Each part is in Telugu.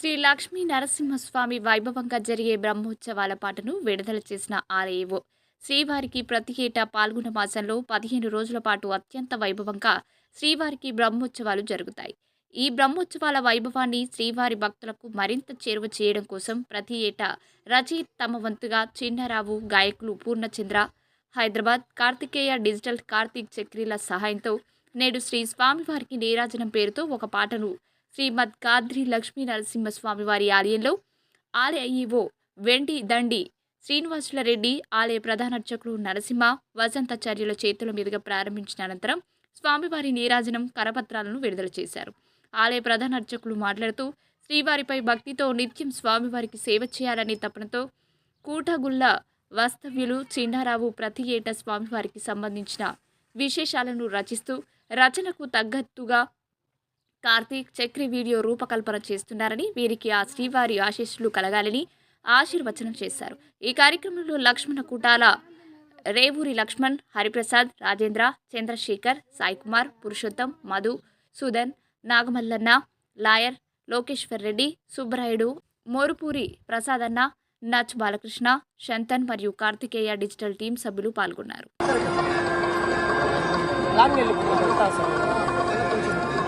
శ్రీ లక్ష్మీ నరసింహస్వామి వైభవంగా జరిగే బ్రహ్మోత్సవాల పాటను విడుదల చేసిన ఆర్ఏఓ. శ్రీవారికి ప్రతి ఏటా పాల్గొన మాసంలో పదిహేను రోజుల పాటు అత్యంత వైభవంగా శ్రీవారికి బ్రహ్మోత్సవాలు జరుగుతాయి. ఈ బ్రహ్మోత్సవాల వైభవాన్ని శ్రీవారి భక్తులకు మరింత చేరువ చేయడం కోసం ప్రతి ఏటా రచయిత్ తమ వంతుగా చిన్నారావు గాయకులు పూర్ణచంద్ర హైదరాబాద్ కార్తికేయ డిజిటల్ కార్తీక్ చక్రీల సహాయంతో నేడు శ్రీ స్వామివారికి నీరాజనం పేరుతో ఒక పాటను శ్రీమద్ కాద్రి లక్ష్మీ నరసింహస్వామి వారి ఆలయంలో ఆలయ ఈవో వెండి దండి శ్రీనివాసుల రెడ్డి ఆలయ ప్రధాన అర్చకులు నరసింహ వసంతాచార్యుల చేతుల మీదుగా ప్రారంభించిన అనంతరం స్వామివారి నీరాజనం కరపత్రాలను విడుదల చేశారు. ఆలయ ప్రధాన అర్చకులు మాట్లాడుతూ శ్రీవారిపై భక్తితో నిత్యం స్వామివారికి సేవ చేయాలనే తపనతో కూటగుల్ల వాస్తవ్యులు చిన్నారావు ప్రతి ఏటా స్వామివారికి సంబంధించిన విశేషాలను రచిస్తూ రచనకు తగ్గట్టుగా కార్తీక్ చక్రి వీడియో రూపకల్పన చేస్తున్నారని వీరికి ఆ శ్రీవారి ఆశీస్సులు కలగాలని ఆశీర్వచనం చేశారు. ఈ కార్యక్రమంలో లక్ష్మణ కుటాల రేవూరి లక్ష్మణ్ హరిప్రసాద్ రాజేంద్ర చంద్రశేఖర్ సాయి కుమార్ పురుషోత్తం మధు సుధన్ నాగమల్లన్న లాయర్ లోకేశ్వర్ రెడ్డి సుబ్బరాయుడు మోరుపూరి ప్రసాదన్న నచ్ బాలకృష్ణ శంతన్ మరియు కార్తికేయ డిజిటల్ టీం సభ్యులు పాల్గొన్నారు.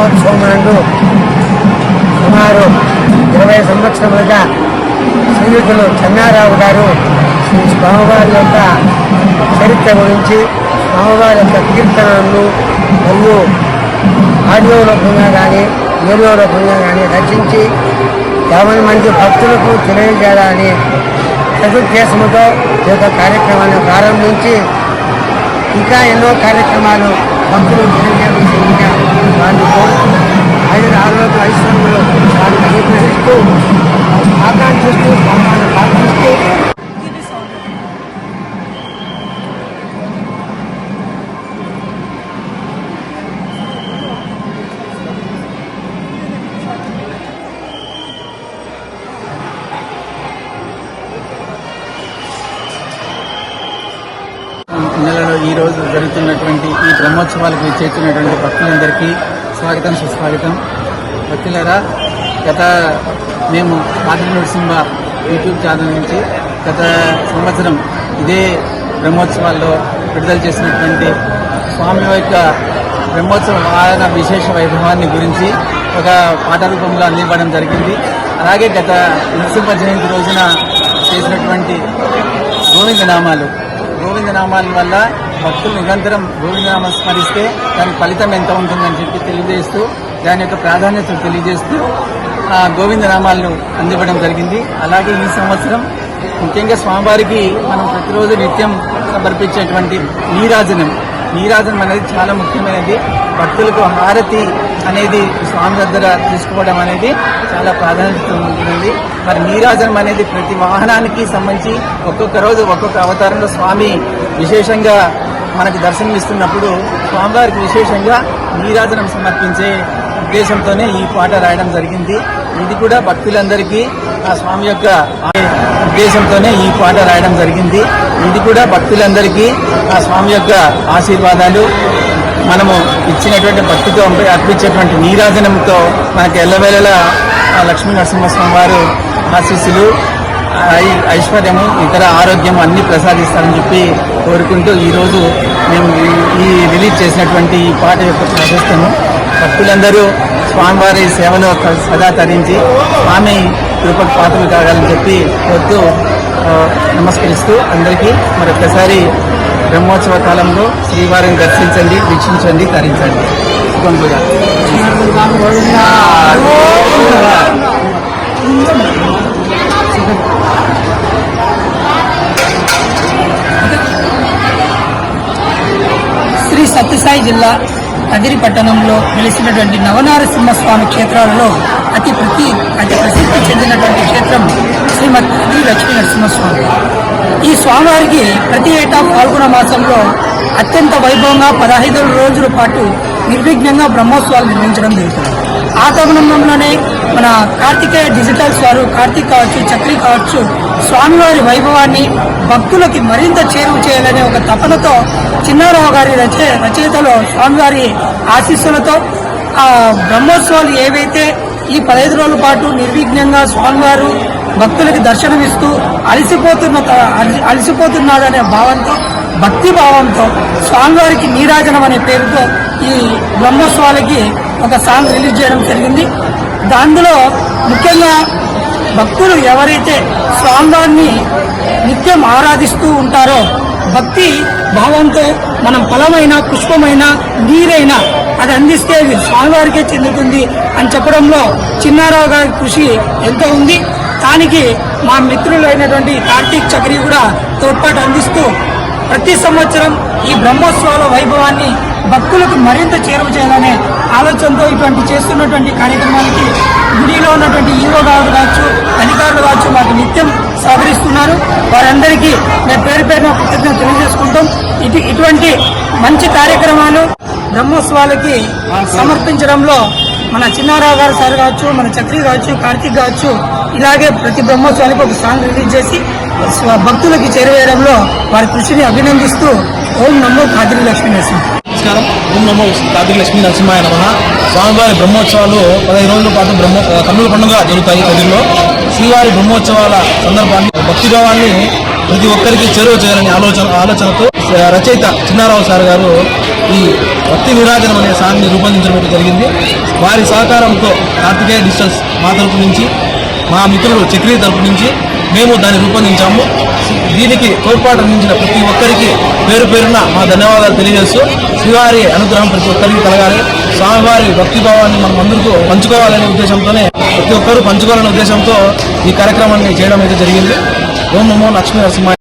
బ్రహ్మోత్సవములందు సుమారు ఇరవై సంవత్సరములుగా శ్రీయుతులు చెన్నారావు గారు శ్రీ స్వామివారి యొక్క చరిత్ర గురించి స్వామివారి యొక్క కీర్తనలను మరియు ఆడియో రూపంగా కానీ వీడియో రూపంగా కానీ రచించి యాభై మంది భక్తులకు తెలియజేయాలని సదుద్దేశంతో ఈ యొక్క కార్యక్రమాన్ని ప్రారంభించి ఇంకా ఎన్నో కార్యక్రమాలు భక్తులు తెలియజేయాలి వారిని కోరుతూ ఆయన ఐదు ఐశ్వర్యంలో వారిని అనుగ్రహిస్తూ బ్రహ్మోత్సవాలకు చేర్చినటువంటి భక్తులందరికీ స్వాగతం సుస్వాగతం. భక్తులరా గత మేము పాటి నరసింహ యూట్యూబ్ ఛానల్ నుంచి గత సంవత్సరం ఇదే బ్రహ్మోత్సవాల్లో విడుదల చేసినటువంటి స్వామి యొక్క బ్రహ్మోత్సవ వాహన విశేష వైభవాన్ని గురించి ఒక పాట రూపంలో అందివ్వడం జరిగింది. అలాగే గత నరసింహ జయంతి రోజున చేసినటువంటి గోవింద నామాలు గోవింద నామాల వల్ల భక్తులు నిరంతరం గోవిందనామం స్మరిస్తే దాని ఫలితం ఎంత ఉంటుందని చెప్పి తెలియజేస్తూ దాని యొక్క ప్రాధాన్యతను తెలియజేస్తూ ఆ గోవింద నామాలను అందివ్వడం జరిగింది. అలాగే ఈ సంవత్సరం ముఖ్యంగా స్వామివారికి మనం ప్రతిరోజు నిత్యం సమర్పించేటువంటి నీరాజనం. నీరాజనం అనేది చాలా ముఖ్యమైనది. భక్తులకు హారతి అనేది స్వామి దగ్గర తీసుకోవడం అనేది చాలా ప్రాధాన్యత ఉంటుంది. మరి నీరాజనం అనేది ప్రతి వాహనానికి సంబంధించి ఒక్కొక్క రోజు ఒక్కొక్క అవతారంలో స్వామి విశేషంగా మనకు దర్శనమిస్తున్నప్పుడు స్వామివారికి విశేషంగా నీరాజనం సమర్పించే ఉద్దేశంతోనే ఈ పాట రాయడం జరిగింది. ఇది కూడా భక్తులందరికీ ఆ స్వామి యొక్క ఉద్దేశంతోనే ఈ పాట రాయడం జరిగింది. ఇది కూడా భక్తులందరికీ ఆ స్వామి యొక్క ఆశీర్వాదాలు. మనము ఇచ్చినటువంటి భక్తితో అర్పించేటువంటి నీరాజనంతో మనకి ఎల్లవేళలా లక్ష్మీ నరసింహస్వామి వారు ఆశీస్సులు ఐశ్వర్యము ఇతర ఆరోగ్యం అన్ని ప్రసాదిస్తారని చెప్పి కోరుకుంటూ ఈరోజు మేము ఈ- రిలీజ్ చేసినటువంటి ఈ పాట యొక్క ప్రాశస్తము. భక్తులందరూ స్వామివారి సేవలో సదా తరించి స్వామి కృపకు పాత్రలు కావాలని చెప్పి కోరుతూ నమస్కరిస్తూ అందరికీ మరొకసారి బ్రహ్మోత్సవ కాలంలో శ్రీవారిని దర్శించండి వీక్షించండి తరించండి. శుభం కూడా శ్రీ సత్యసాయి జిల్లా కదిరి పట్టణంలో వెలిసినటువంటి నవనారసింహస్వామి క్షేత్రాలలో అతి ప్రతి అతి ప్రసిద్ధి చెందినటువంటి క్షేత్రం శ్రీమతి కదిరి లక్ష్మీ నరసింహస్వామి. ఈ స్వామివారికి ప్రతి ఏటా పాల్గొన మాసంలో అత్యంత వైభవంగా పదహైదు రోజుల పాటు నిర్విఘ్నంగా బ్రహ్మోత్సవాలు నిర్వహించడం జరుగుతుంది. ఆ మన కార్తికేయ డిజిటల్ వారు కార్తీక్ కావచ్చు చక్రి కావచ్చు స్వామివారి వైభవాన్ని భక్తులకి మరింత చేరువ చేయాలనే ఒక తపనతో చిన్నారావు గారి రచ రచయితలో స్వామివారి ఆశీస్సులతో ఆ బ్రహ్మోత్సవాలు ఏవైతే ఈ పదహైదు రోజుల పాటు నిర్విఘ్నంగా స్వామివారు భక్తులకి దర్శనమిస్తూ అలసిపోతున్న త- అలసిపోతున్నాడనే భావంతో భక్తి భావంతో స్వామివారికి నీరాజనం అనే పేరుతో ఈ బ్రహ్మోత్సవాలకి ఒక సాంగ్ రిలీజ్ చేయడం జరిగింది. దానిలో ముఖ్యంగా భక్తులు ఎవరైతే స్వామివారిని నిత్యం ఆరాధిస్తూ ఉంటారో భక్తి భావంతో మనం ఫలమైన పుష్పమైన నీరైన అది అందిస్తే అది స్వామివారికే చెందుతుంది అని చెప్పడంలో చిన్నారావు గారి కృషి ఎంతో ఉంది. దానికి మా మిత్రులైనటువంటి కార్తీక్ చక్రి కూడా తోడ్పాటు అందిస్తూ ప్రతి సంవత్సరం ఈ బ్రహ్మోత్సవాల వైభవాన్ని భక్తులకు మరింత చేరువ చేయాలనే ఆలోచనతో ఇటువంటి చేస్తున్నటువంటి కార్యక్రమానికి గుడిలో ఉన్నటువంటి ఈవో గారు కావచ్చు అధికారులు కావచ్చు మాకు నిత్యం సహకరిస్తున్నారు. వారందరికీ మేము పేరు పేరున కృతజ్ఞత తెలియజేసుకుంటాం ఇటు ఇటువంటి మంచి కార్యక్రమాలు బ్రహ్మోత్సవాలకి సమర్పించడంలో మన చిన్నారావు గారు సార్ కావచ్చు మన చక్రి కావచ్చు కార్తీక్ కావచ్చు ఇలాగే ప్రతి బ్రహ్మోత్సవానికి ఒక సాంగ్ రిలీజ్ చేసి స్వ- భక్తులకి చేరువేయడంలో వారి కృషిని అభినందిస్తూ ఓం నమో కాదిరి లక్ష్మీ నరసింహ. నమస్కారం. ఓం నమో కాదిరి లక్ష్మీ నరసింహాయ నమ. స్వామివారి బ్రహ్మోత్సవాలు పదహైదు రోజుల పాటు బ్రహ్మ తమిళ పండుగ జరుగుతాయి కదిరిలో. శ్రీవారి బ్రహ్మోత్సవాల సందర్భాన్ని భక్తిభావాన్ని ప్రతి ఒక్కరికి చేరువ చేయాలనే ఆలోచన ఆలోచనతో రచయిత చిన్నారావు సార్ గారు ఈ భక్తి విరాజనం అనే సాంగ్ని రూపొందించడం జరిగింది. వారి సహకారంతో కార్తికేయ డిజిటల్స్ మా తరపు నుంచి మా మిత్రులు చక్రీ తరపు నుంచి మేము దాన్ని రూపొందించాము. దీనికి తోడ్పాటు అందించిన ప్రతి ఒక్కరికి పేరు పేరున మా ధన్యవాదాలు తెలియజేస్తూ శ్రీవారి అనుగ్రహం ప్రతి ఒక్కరికి కలగాలి. స్వామివారి భక్తిభావాన్ని మనం అందరికీ పంచుకోవాలనే ఉద్దేశంతోనే ప్రతి ఒక్కరూ పంచుకోవాలనే ఉద్దేశంతో ఈ కార్యక్రమాన్ని చేయడం అయితే జరిగింది. ఓం నమో లక్ష్మీ నరసింహ